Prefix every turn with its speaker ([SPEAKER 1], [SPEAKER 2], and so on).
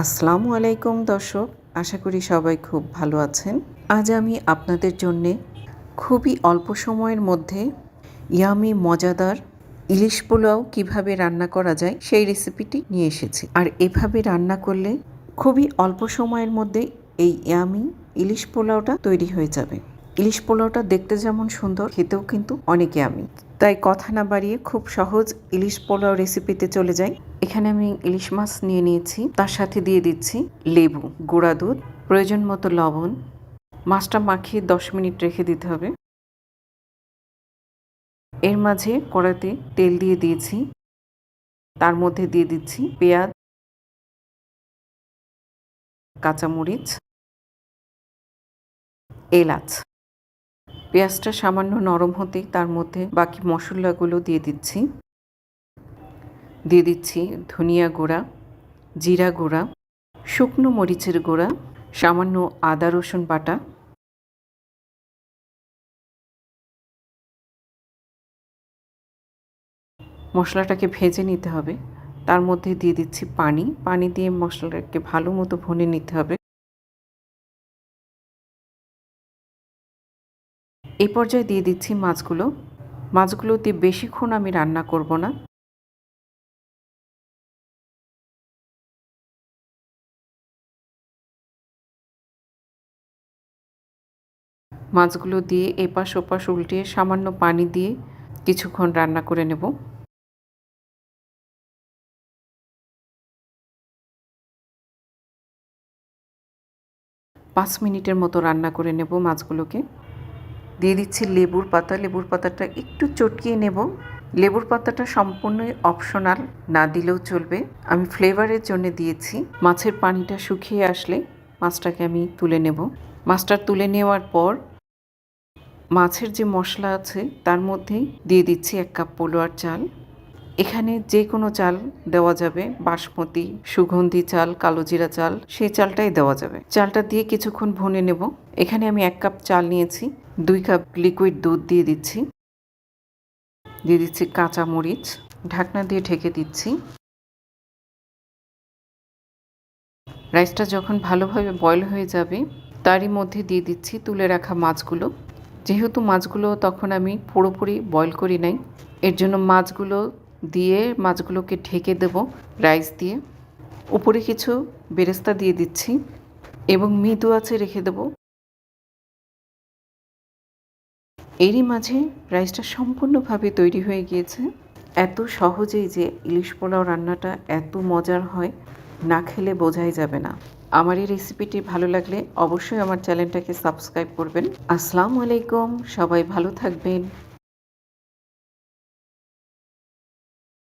[SPEAKER 1] আসসালামু আলাইকুম দর্শক, আশা করি সবাই খুব ভালো আছেন। আজ আমি আপনাদের জন্যে খুবই অল্প সময়ের মধ্যে ইয়ামি মজাদার ইলিশ পোলাও কীভাবে রান্না করা যায় সেই রেসিপিটি নিয়ে এসেছি। আর এভাবে রান্না করলে খুবই অল্প সময়ের মধ্যে এই ইয়ামি ইলিশ পোলাওটা তৈরি হয়ে যাবে। ইলিশ পোলাওটা দেখতে যেমন সুন্দর, খেতেও কিন্তু অনেকে আমি। তাই কথা না বাড়িয়ে খুব সহজ ইলিশ পোলাও রেসিপিতে চলে যাই। এখানে আমি ইলিশ মাছ নিয়ে নিয়েছি, তার সাথে দিয়ে দিচ্ছি লেবু, গুঁড়া দুধ, প্রয়োজন মতো লবণ। মাছটা মাখিয়ে দশ মিনিট রেখে দিতে হবে। এর মাঝে কড়াতে তেল দিয়ে দিয়েছি। তার মধ্যে দিয়ে দিচ্ছি পেঁয়াজ, কাঁচামরিচ, এলাচ। পেঁয়াজটা সামান্য নরম হতেই তার মধ্যে বাকি মশলাগুলো দিয়ে দিচ্ছি। দিয়ে দিচ্ছি ধনিয়া গুঁড়া, জিরা গুঁড়া, শুকনো মরিচের গুঁড়া, সামান্য আদা রসুন বাটা। মশলাটাকে ভেজে নিতে হবে। তার মধ্যে দিয়ে দিচ্ছি পানি। পানি দিয়ে মশলাটাকে ভালো মতো ভুনে নিতে হবে। এই পর্যায়ে দিয়ে দিচ্ছি মাছগুলো। মাছগুলো দিয়ে বেশিক্ষণ আমি রান্না করব না। মাছগুলো দিয়ে এপাশ ওপাশ উল্টিয়ে সামান্য পানি দিয়ে কিছুক্ষণ রান্না করে নেব। পাঁচ মিনিটের মতো রান্না করে নেব মাছগুলোকে। দিয়ে দিচ্ছি লেবুর পাতা। লেবুর পাতাটা একটু চটকিয়ে নেব। লেবুর পাতাটা সম্পূর্ণই অপশনাল না দিলেও চলবে। আমি ফ্লেভারের জন্য দিয়েছি। মাছের পানিটা শুকিয়ে আসলে মাছটাকে আমি তুলে নেব। মাছটা তুলে নেওয়ার পর মাছের যে মশলা আছে তার মধ্যেই দিয়ে দিচ্ছি এক কাপ পোলোয়ার চাল। এখানে যে কোনো চাল দেওয়া যাবে। বাসমতি, সুগন্ধি চাল কালো জিরা চাল, সেই চালটাই দেওয়া যাবে। চালটা দিয়ে কিছুক্ষণ ভুনে নেব। এখানে আমি এক কাপ চাল নিয়েছি। দুই কাপ লিকুইড দুধ দিয়ে দিচ্ছি। দিয়ে দিচ্ছি কাঁচা মরিচ। ঢাকনা দিয়ে ঢেকে দিচ্ছি। রাইসটা যখন ভালোভাবে বয়ল হয়ে যাবে, তারই মধ্যে দিয়ে দিচ্ছি তুলে রাখা মাছগুলো। যেহেতু মাছগুলো তখন আমি পুরোপুরি বয়ল করি নাই, এর জন্য মাছগুলো দিয়ে মাছগুলোকে ঢেকে দেব রাইস দিয়ে। উপরে কিছু বেরেস্তা দিয়ে দিচ্ছি এবং মৃদু আছে রেখে দেব। এরই মাঝে রাইসটা সম্পূর্ণভাবে তৈরি হয়ে গিয়েছে। এত সহজেই যে ইলিশ পোলাও রান্নাটা এত মজার হয়, না খেলে বোঝাই যাবে না। আমার এই রেসিপিটি ভালো লাগলে অবশ্যই আমার চ্যানেলটাকে সাবস্ক্রাইব করবেন। আসসালামু আলাইকুম, সবাই ভালো থাকবেন।